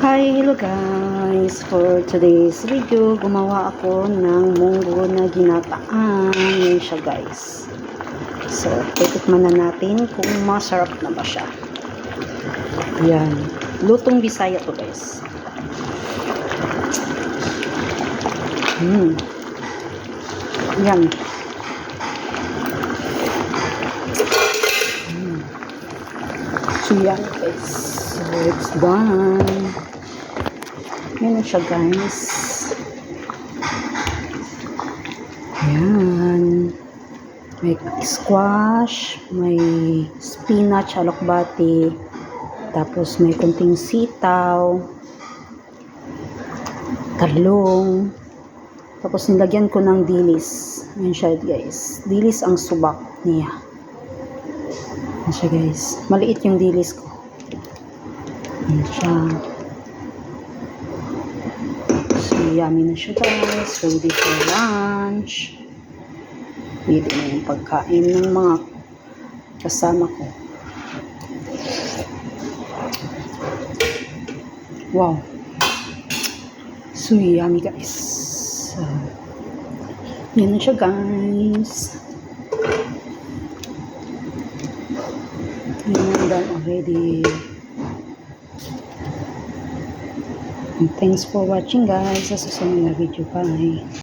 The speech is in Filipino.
Hi, hello guys! For today's video, gumawa ako ng munggo na ginataan. Yan siya guys. So, titikman na natin kung masarap na ba siya. Yan. Lutong bisaya to guys. Hmm. Yan. Hmm. So, yan guys. So, it's done. Yan na siya guys. Yan. May squash, may spinach, alokbati, tapos may kunting sitaw, talong, tapos nilagyan ko ng dilis. Yan siya guys. Dilis ang subak niya. Yan siya guys. Maliit yung dilis ko. Yan siya. Yummy na siya guys. Ready for lunch. Pwede na yung pagkain ng mga kasama ko. Wow. So, yummy guys. So, yan na siya guys. Yan, done already. And thanks for watching guys. Sa susunod na video. Bye.